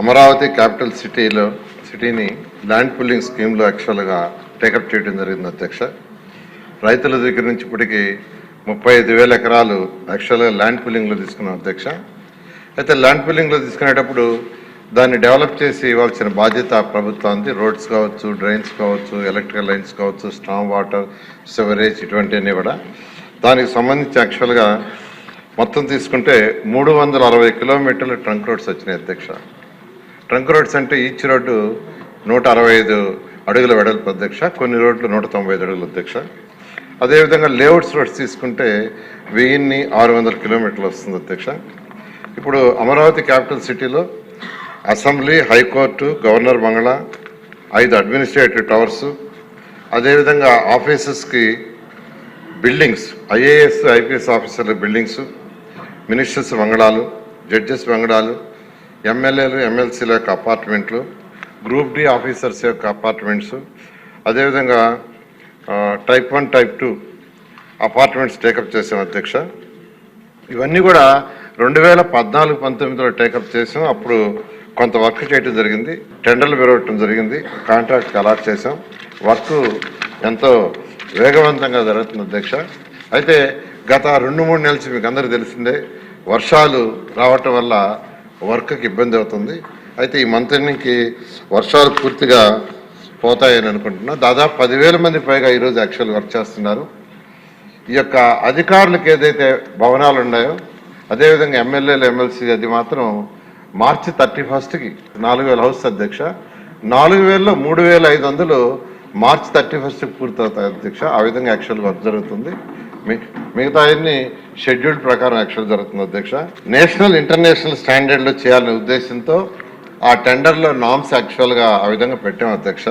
Amaravati capital సిటీలో సిటీని land pulling స్కీమ్లో యాక్చువల్గా టేకప్ చేయడం జరిగింది అధ్యక్ష. రైతుల దగ్గర నుంచి ఇప్పటికీ ముప్పై ఐదు వేల ఎకరాలు యాక్చువల్గా ల్యాండ్ పుల్లింగ్లో తీసుకున్నాం అధ్యక్ష. అయితే ల్యాండ్ పుల్లింగ్లో తీసుకునేటప్పుడు దాన్ని డెవలప్ చేసి ఇవ్వాల్సిన బాధ్యత ప్రభుత్వానికి రోడ్స్ కావచ్చు డ్రైన్స్ కావచ్చు ఎలక్ట్రికల్ లైన్స్ కావచ్చు స్ట్రాంగ్ వాటర్ సివరేజ్ ఇటువంటివన్నీ కూడా. దానికి సంబంధించి యాక్చువల్గా మొత్తం తీసుకుంటే మూడు వందల అరవై కిలోమీటర్ల ట్రంక్ రోడ్స్ వచ్చినాయి అధ్యక్ష. ట్రంక్ రోడ్స్ అంటే ఈచ్ రోడ్డు నూట అరవై ఐదు అడుగుల వెడల్పు అధ్యక్ష కొన్ని రోడ్లు నూట తొంభై ఐదు అడుగులు అధ్యక్ష. అదేవిధంగా లేఅవుట్స్ రోడ్స్ తీసుకుంటే వెయ్యిన్ని ఆరు వందల కిలోమీటర్లు వస్తుంది అధ్యక్ష. ఇప్పుడు అమరావతి క్యాపిటల్ సిటీలో అసెంబ్లీ హైకోర్టు గవర్నర్ బంగ్లా ఐదు అడ్మినిస్ట్రేటివ్ టవర్స్ అదేవిధంగా ఆఫీసెస్కి బిల్డింగ్స్ ఐఏఎస్ ఐపీఎస్ ఆఫీసర్ల బిల్డింగ్స్ మినిస్టర్స్ బంగళాలు జడ్జెస్ బంగళాలు ఎమ్మెల్యేలు ఎమ్మెల్సీల యొక్క అపార్ట్మెంట్లు గ్రూప్ డి ఆఫీసర్స్ యొక్క అపార్ట్మెంట్స్ అదేవిధంగా type one type two apartments take up చేసాం అధ్యక్ష. ఇవన్నీ కూడా రెండు వేల పద్నాలుగు పంతొమ్మిదిలో టేకప్ చేసాం. అప్పుడు కొంత వర్క్ చేయటం జరిగింది. టెండర్లు పెరగటం జరిగింది. కాంట్రాక్ట్కి అలాట్ చేసాం. వర్క్ ఎంతో వేగవంతంగా జరుగుతుంది అధ్యక్ష. అయితే గత రెండు మూడు నెలలు మీకు అందరికీ తెలిసిందే వర్షాలు రావటం వల్ల వర్క్కి ఇబ్బంది అవుతుంది. అయితే ఈ మంత్ ఎండింగ్కి వర్షాలు పూర్తిగా పోతాయని అనుకుంటున్నా. దాదాపు పదివేల మంది పైగా ఈరోజు యాక్చువల్ వర్క్ చేస్తున్నారు. ఈ యొక్క అధికారులకు ఏదైతే భవనాలు ఉన్నాయో అదేవిధంగా ఎమ్మెల్యేలు ఎమ్మెల్సీ అది మాత్రం మార్చి థర్టీ ఫస్ట్కి నాలుగు వేల హౌస్ అధ్యక్ష నాలుగు వేలలో మూడు వేల ఐదు వందలు మార్చి థర్టీ ఫస్ట్కి పూర్తవుతాయి అధ్యక్ష. ఆ విధంగా యాక్చువల్ వర్క్ జరుగుతుంది. మిగతా అన్ని షెడ్యూల్ ప్రకారం యాక్చువల్ జరుగుతుంది అధ్యక్ష. నేషనల్ ఇంటర్నేషనల్ స్టాండర్డ్లో చేయాలనే ఉద్దేశంతో ఆ టెండర్లో నామ్స్ యాక్చువల్గా ఆ విధంగా పెట్టాం అధ్యక్ష.